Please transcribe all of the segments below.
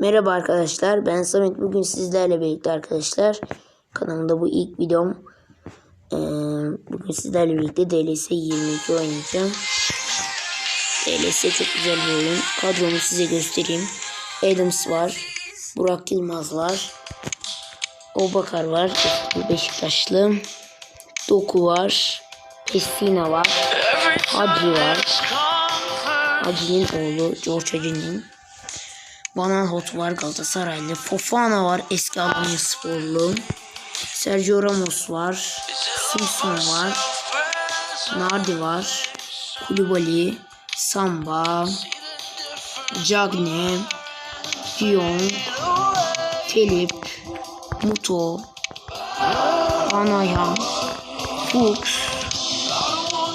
Merhaba arkadaşlar ben Samet. Bugün sizlerle birlikte arkadaşlar kanalımda bu ilk videom. Ee, bugün sizlerle birlikte DLS 22 oynayacağım. DLS çok güzel bir oyun. Kadromu size göstereyim. Adams var Burak Yılmaz var Obakar var Beşiktaşlı Doku var Pessina var Hacı var. Hacı'nın oğlu George Hacı'nın Van Hot var Galatasaraylı. Fofana var eski Alanya sporlu. Sergio Ramos var. Simpson var. Nardi var. Kulübali. Samba. Cagne. Dion. Felip. Muto. Anayan. Fuchs.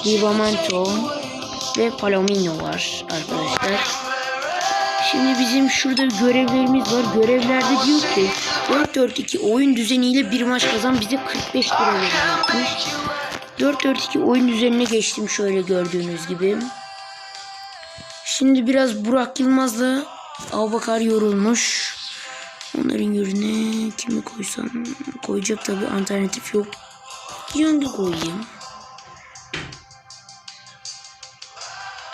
Livramento. Ve Palomino var arkadaşlar. Şimdi bizim şurada görevlerimiz var. Görevlerde diyor ki 4-4-2 oyun düzeniyle bir maç kazan bize 45 lira verecekmiş. 4-4-2 oyun düzenine geçtim şöyle gördüğünüz gibi. Şimdi biraz Burak Yılmaz'la Abubakar yorulmuş. Onların yerine kimi koysam koyacak tabi alternatif yok. Young'u koyayım.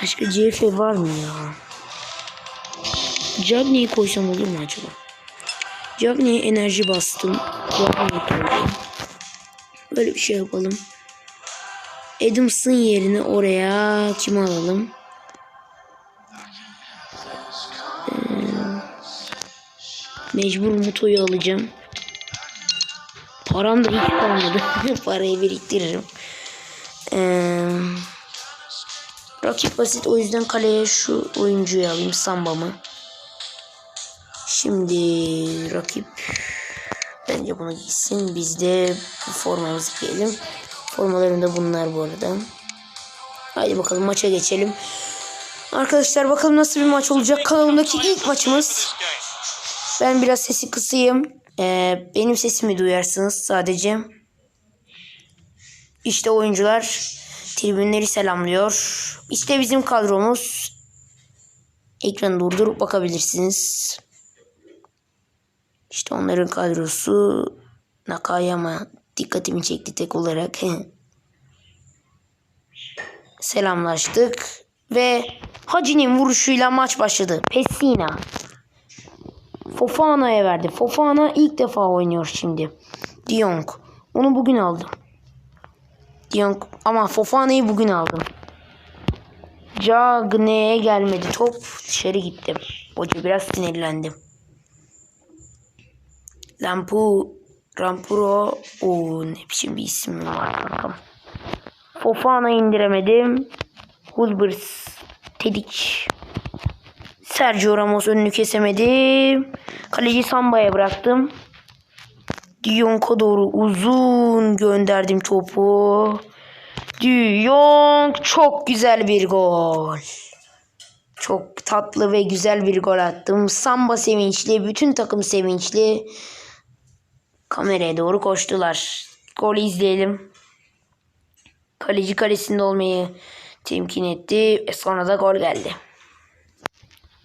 Başka CF var mı ya? Cagney'i koysam olur mu acaba? Cagney'e enerji bastım. Böyle bir şey yapalım. Adams'ın yerine oraya kim alalım? Ee, mecbur Muto'yu alacağım. Param da hiç kalmadı. Parayı biriktiririm. Ee, rakip basit o yüzden kaleye şu oyuncuyu alayım Samba'mı. Şimdi rakip bence bunu gitsin. Biz de bu giyelim. Formalarım da bunlar bu arada. Haydi bakalım maça geçelim. Arkadaşlar bakalım nasıl bir maç olacak. Kanalımdaki ilk maçımız. Ben biraz sesi kısayım. Ee, benim sesimi duyarsınız sadece. İşte oyuncular tribünleri selamlıyor. İşte bizim kadromuz. Ekranı durdurup bakabilirsiniz. İşte onların kadrosu Nakayama dikkatimi çekti tek olarak. Selamlaştık ve Hacı'nin vuruşuyla maç başladı. Pessina. Fofana'ya verdi. Fofana ilk defa oynuyor şimdi. Diong. Onu bugün aldım. Diong ama Fofana'yı bugün aldım. Cagne'ye gelmedi. Top dışarı gitti. Hoca biraz sinirlendi. Lampu Rampuro o ne biçim bir isim var. Fofana indiremedim. Hulbers Tedic Sergio Ramos önünü kesemedim. Kaleci Samba'ya bıraktım. Dionk'a doğru uzun gönderdim topu. Dionk çok güzel bir gol. Çok tatlı ve güzel bir gol attım. Samba sevinçli, bütün takım sevinçli. Kameraya doğru koştular. Golü izleyelim. Kaleci kalesinde olmayı temkin etti. E sonra da gol geldi.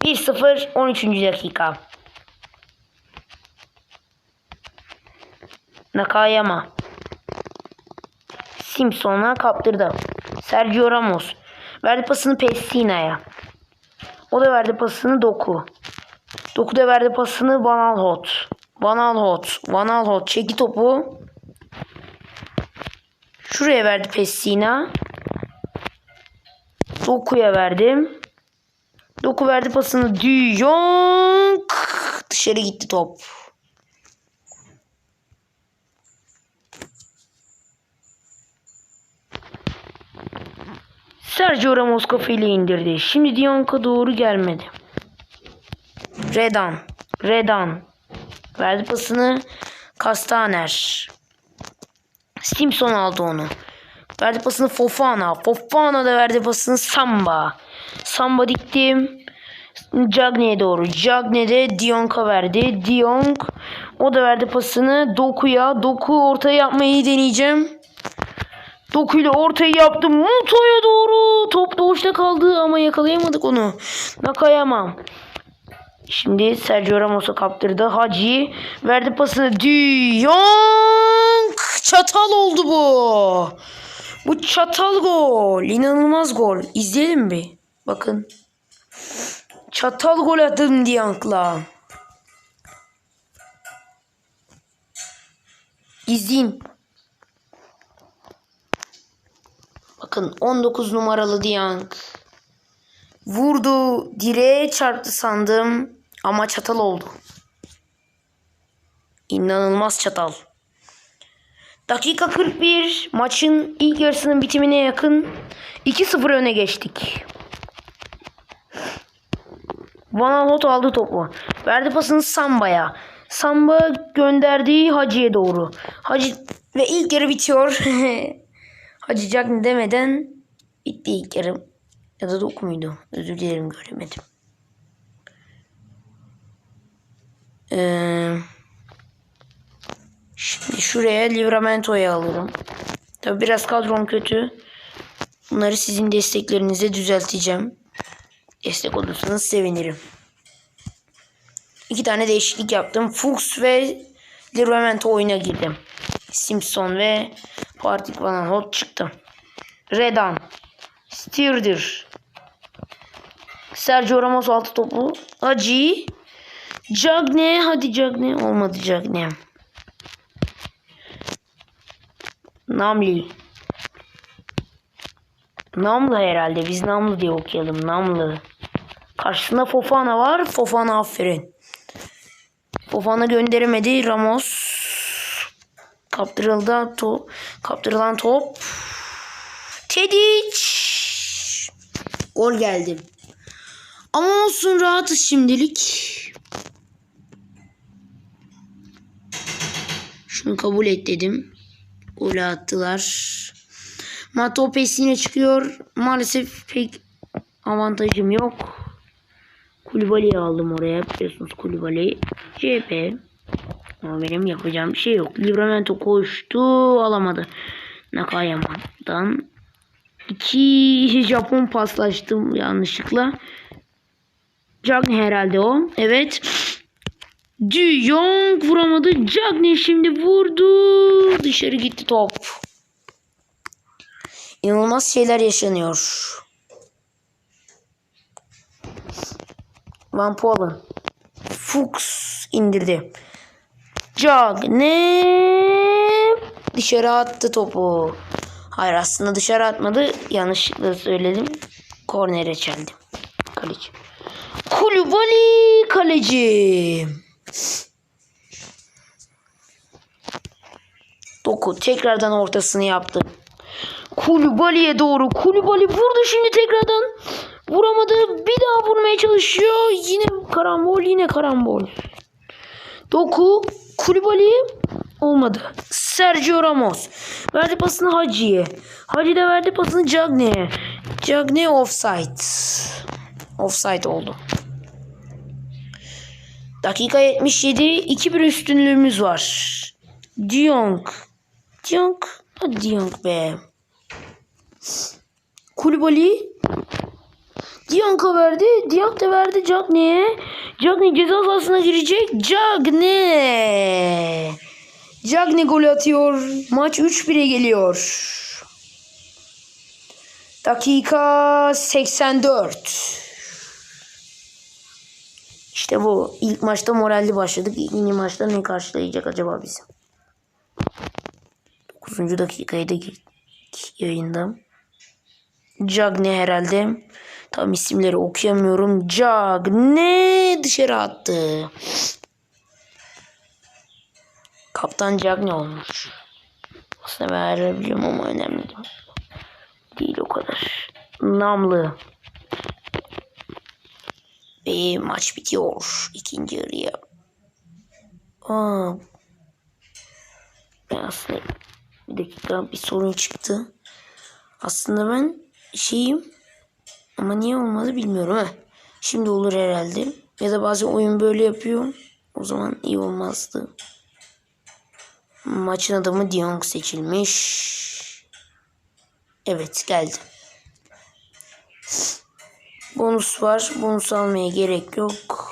1-0 13. dakika. Nakayama. Simpson'a kaptırdı. Sergio Ramos. Verdi pasını Pessina'ya. O da verdi pasını Doku. Doku da verdi pasını Van Aanholt. Van Aanholt. Van Aanholt çeki topu. Şuraya verdi Pessina. Doku'ya verdim. Doku verdi pasını De Jong. Dışarı gitti top. Sergio Ramos kafayla indirdi. Şimdi Dionk'a doğru gelmedi. Redan. Redan. Verdi pasını Kastaner. Simpson aldı onu. Verdi pasını Fofana. Fofana da verdi pasını Samba. Samba diktim. Cagne'ye doğru. Cagne de Dionk'a verdi. Dionk o da verdi pasını Doku'ya. Doku ortaya yapmayı deneyeceğim. Doku ile ortayı yaptım. Muto'ya doğru. Top doğuşta kaldı ama yakalayamadık onu. Nakayama. Şimdi Sergio Ramos'a kaptırdı. Hacı verdi pasını. De Jong çatal oldu bu. Bu çatal gol. İnanılmaz gol. İzleyelim bir. Bakın. Çatal gol attım Diyank'la. İzleyin. Bakın 19 numaralı Diyank. Vurdu. Direğe çarptı sandım. Ama çatal oldu. İnanılmaz çatal. Dakika 41. Maçın ilk yarısının bitimine yakın 2-0 öne geçtik. Van Aanholt aldı topu. Verdi pasını Samba'ya. Samba gönderdiği Hacı'ya doğru. Hacı ve ilk yarı bitiyor. Hacı Cagney demeden bitti ilk yarı. Ya da doku muydu? Özür dilerim göremedim. Ee, şimdi şuraya Livramento'yu alırım. Tabi biraz kadrom kötü. Bunları sizin desteklerinize düzelteceğim. Destek olursanız sevinirim. İki tane değişiklik yaptım. Fuchs ve Livramento oyuna girdim. Simpson ve Partik Van Aanholt çıktı. Redan. Stirdir. Sergio Ramos altı topu. Hacı. Cagne. Hadi Cagne. Olmadı Cagne. Namli. Namlı herhalde. Biz Namlı diye okuyalım. Namlı. Karşısında Fofana var. Fofana aferin. Fofana gönderemedi. Ramos kaptırıldı. To kaptırılan top. Tedic. Gol geldi. Ama olsun rahatız şimdilik. Şunu kabul et dedim. Gol attılar. Mato pesine çıkıyor. Maalesef pek avantajım yok. Kulübali'yi aldım oraya. Biliyorsunuz Kulübali. CHP. Ama benim yapacağım bir şey yok. Livramento koştu. Alamadı. Nakayama'dan. İki Japon paslaştım yanlışlıkla. Cagney herhalde o. Evet. De Jong vuramadı. Cagney şimdi vurdu. Dışarı gitti top. İnanılmaz şeyler yaşanıyor. Van Polen. Fuchs indirdi. Cagney dışarı attı topu. Hayır aslında dışarı atmadı. Yanlışlıkla söyledim. Kornere çeldi. Kaleci. Kulübali kaleci. Doku tekrardan ortasını yaptı. Kulübali'ye doğru. Kulübali vurdu şimdi tekrardan. Vuramadı. Bir daha vurmaya çalışıyor. Yine karambol. Yine karambol. Doku. Kulübali olmadı. Sergio Ramos. Verdi pasını Hacı'ya. Hacı da verdi pasını Cagney'e. Cagney offside. Offside oldu. Dakika 77. 2-1 üstünlüğümüz var. Diong. Diong. Hadi Diong be. Kulübali Diank'a verdi. Diak da verdi Cagney'e. Cagney ceza sahasına girecek. Cagney. Cagney gol atıyor. Maç 3-1'e geliyor. Dakika 84. İşte bu. İlk maçta moralli başladık. İkinci maçta ne karşılayacak acaba bizi? 9. dakikaya da girdik yayında. Cagney herhalde. Tam isimleri okuyamıyorum. Cagney dışarı attı. Kaptan Cagney olmuş. Aslında ben biliyorum ama önemli değil. Değil o kadar. Namlı. Ve maç bitiyor. ikinci yarıya. Aa, ben aslında bir dakika bir sorun çıktı. Aslında ben şeyim ama niye olmadı bilmiyorum. Heh. Şimdi olur herhalde. Ya da bazen oyun böyle yapıyor. O zaman iyi olmazdı. Maçın adamı Diong seçilmiş. Evet geldi. Bonus var. Bonus almaya gerek yok.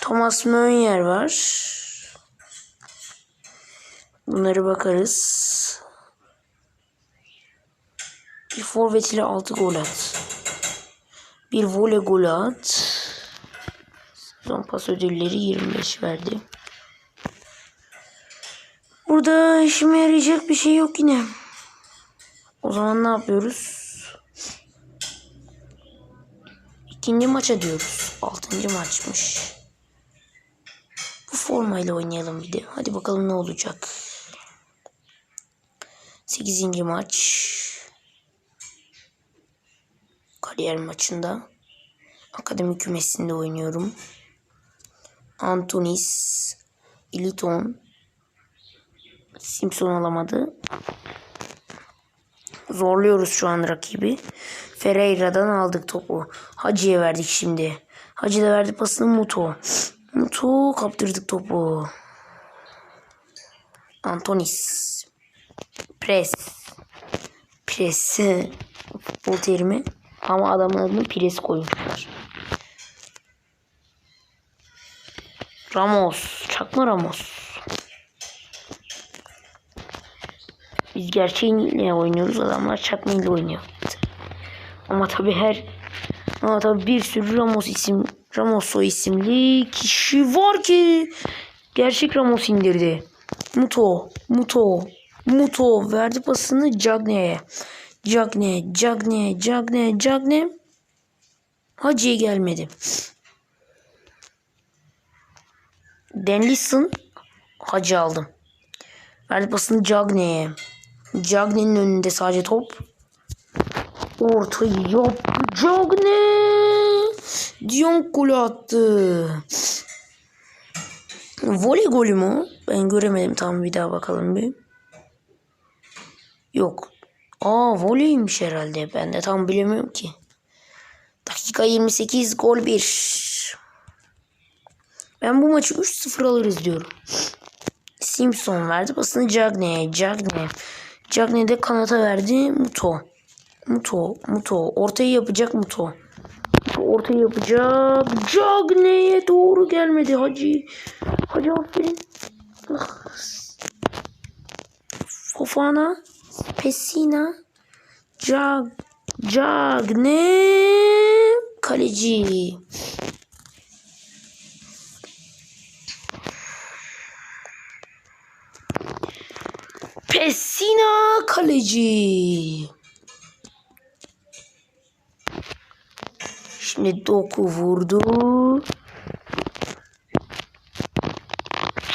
Thomas Mönyer var. Bunları bakarız. Bir forvet ile 6 gol at. Bir voley gol at. Sezon pas ödülleri 25 verdi. Burada işime yarayacak bir şey yok yine. O zaman ne yapıyoruz? İkinci maça diyoruz. Altıncı maçmış. Bu formayla oynayalım bir de. Hadi bakalım ne olacak. Sekizinci maç. Kariyer maçında. Akademi kümesinde oynuyorum. Antonis, Iliton, Simpson alamadı. Zorluyoruz şu an rakibi. Ferreira'dan aldık topu. Hacı'ya verdik şimdi. Hacı da verdi pasını Muto. Muto kaptırdık topu. Antonis. Pres. Pres. Futbol terimi. Ama adamın adını pres koymuşlar. Ramos. Çakma Ramos. Biz gerçeğiyle oynuyoruz. Adamlar çakmayla oynuyor. Ama tabi her ama tabi bir sürü Ramos isim Ramoso isimli kişi var ki gerçek Ramos indirdi. Muto, Muto, Muto verdi pasını Cagne'ye. Cagne, Cagne, Cagne, Cagne. Hacı'ya gelmedi. Denliston Hacı aldım. Verdi pasını Cagne'ye. Cagne'nin önünde sadece top. Ortayı yaptı Cagne. Dion golü attı. Voley golü mü? Ben göremedim tam bir daha bakalım bir. Yok. Aa voleymiş herhalde. Ben de tam bilemiyorum ki. Dakika 28 gol 1. Ben bu maçı 3-0 alırız diyorum. Simpson verdi pasını Cagne'ye. Cagne. Cagne de kanata verdi Muto. Muto. Muto. Ortayı yapacak Muto. Ortayı yapacak. Cagne'ye doğru gelmedi Hacı. Hacı aferin. Ah. Fofana. Pessina. Cag. Cagne. Kaleci. Pessina kaleci. Şimdi Doku vurdu.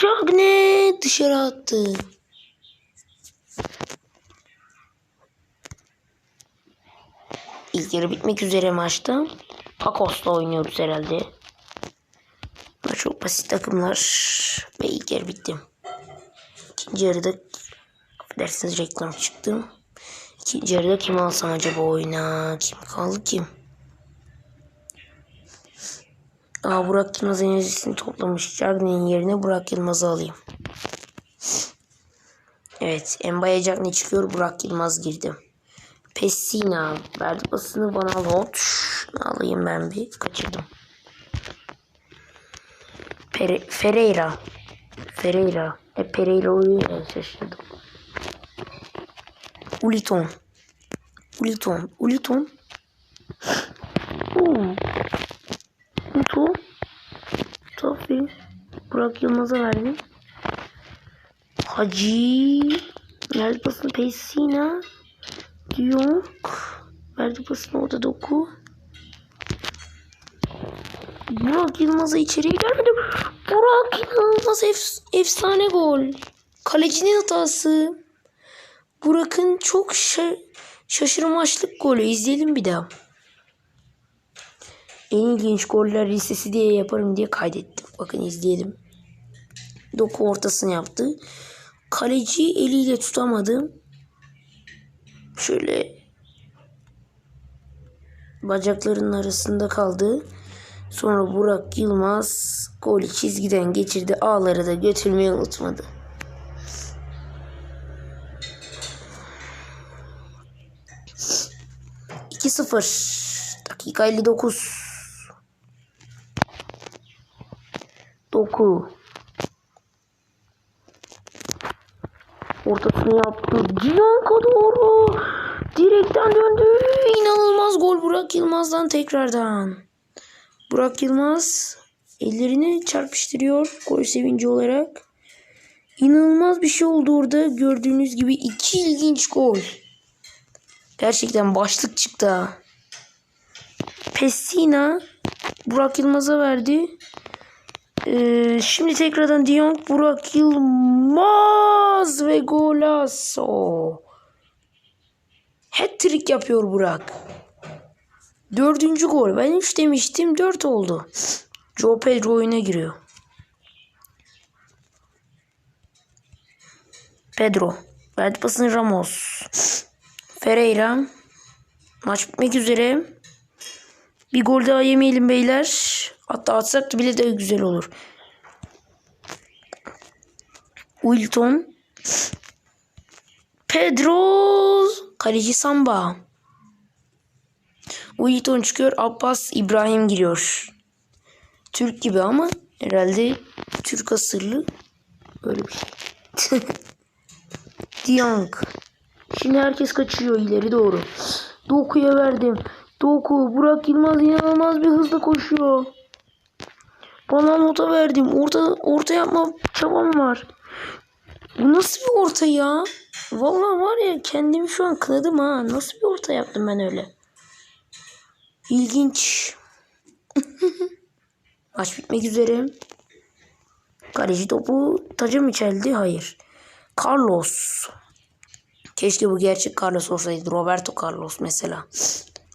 Cagne dışarı attı. İlk yarı bitmek üzere maçta. Pakos'la oynuyoruz herhalde. Çok basit takımlar. Ve ilk yarı bitti. İkinci yarıda affedersiniz reklam çıktı. İkinci yarıda kim alsam acaba oyuna? Kim kaldı kim? Aa Burak Yılmaz enerjisini toplamış. Cagney'in yerine Burak Yılmaz'ı alayım. Evet. Embaya Cagney çıkıyor. Burak Yılmaz girdi. Pessina. Verdi pasını bana lot. Alayım ben bir. Kaçırdım. Pere Ferreira. Ferreira. E Pereira ya şaşırdım. Uliton. Uliton. Uliton. Oo. Muto. Tabii. Burak Yılmaz'a verdi. Hacı. Verdi pasını Pessina. Yok. Verdi pasını orada doku. Burak Yılmaz'a içeriye gelmedi. Burak Yılmaz ef efsane gol. Kalecinin hatası. Burak'ın çok şa şaşırmaçlık golü. İzleyelim bir daha. En ilginç goller listesi diye yaparım diye kaydettim. Bakın izleyelim. Doku ortasını yaptı. Kaleci eliyle tutamadı. Şöyle bacaklarının arasında kaldı. Sonra Burak Yılmaz golü çizgiden geçirdi. Ağları da götürmeyi unutmadı. İki sıfır. Dakika 59. Doku. Ortasını yaptı. Gianca doğru. Direkten döndü. İnanılmaz gol Burak Yılmaz'dan tekrardan. Burak Yılmaz ellerini çarpıştırıyor gol sevinci olarak. İnanılmaz bir şey oldu orada. Gördüğünüz gibi iki ilginç gol. Gerçekten başlık çıktı. ha. Pessina Burak Yılmaz'a verdi. Ee, şimdi tekrardan Dion Burak Yılmaz ve golazo. Hat-trick yapıyor Burak. Dördüncü gol. Ben 3 demiştim. 4 oldu. Joe Pedro oyuna giriyor. Pedro. Verdi pasını Ramos. Ferreira. Maç bitmek üzere. Bir gol daha yemeyelim beyler. Hatta atsak da bile de güzel olur. Wilton. Pedro. Kaleci Samba. Wilton çıkıyor. Abbas İbrahim giriyor. Türk gibi ama herhalde Türk asırlı. Böyle bir şey. Diang. Şimdi herkes kaçıyor ileri doğru. Doku'ya verdim. Doku. Burak Yılmaz inanılmaz bir hızla koşuyor. Bana nota verdim. Orta, orta yapma çabam var. Bu nasıl bir orta ya? Vallahi var ya kendimi şu an kınadım ha. Nasıl bir orta yaptım ben öyle? İlginç. Maç bitmek üzere. Kaleci topu taca mı çeldi? Hayır. Carlos. Keşke bu gerçek Carlos olsaydı. Roberto Carlos mesela.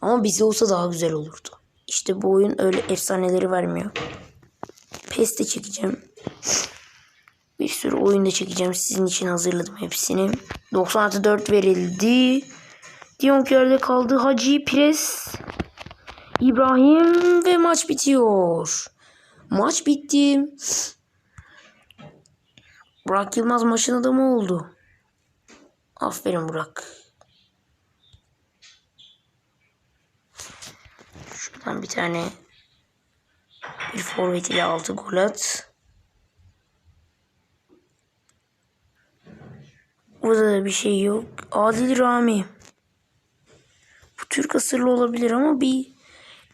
Ama bize olsa daha güzel olurdu. İşte bu oyun öyle efsaneleri vermiyor. PES de çekeceğim. Bir sürü oyun da çekeceğim. Sizin için hazırladım hepsini. 90 artı 4 verildi. Dion yerde kaldı. Hacı Pires. İbrahim ve maç bitiyor. Maç bitti. Burak Yılmaz maçın adamı oldu. Aferin Burak. Şuradan bir tane bir forvet ile altı gol at. Burada da bir şey yok. Adil Rami. Bu Türk asırlı olabilir ama bir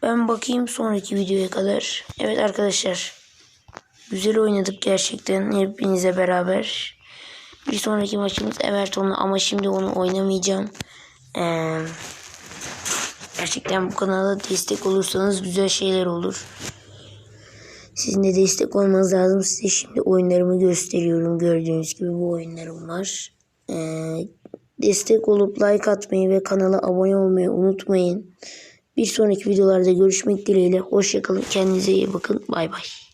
ben bakayım sonraki videoya kadar. Evet arkadaşlar. Güzel oynadık gerçekten hepinize beraber. Bir sonraki maçımız Everton'la ama şimdi onu oynamayacağım. Ee, gerçekten bu kanala destek olursanız güzel şeyler olur. Sizin de destek olmanız lazım. Size şimdi oyunlarımı gösteriyorum. Gördüğünüz gibi bu oyunlarım var. Ee, destek olup like atmayı ve kanala abone olmayı unutmayın. Bir sonraki videolarda görüşmek dileğiyle. Hoşçakalın. Kendinize iyi bakın. Bay bay.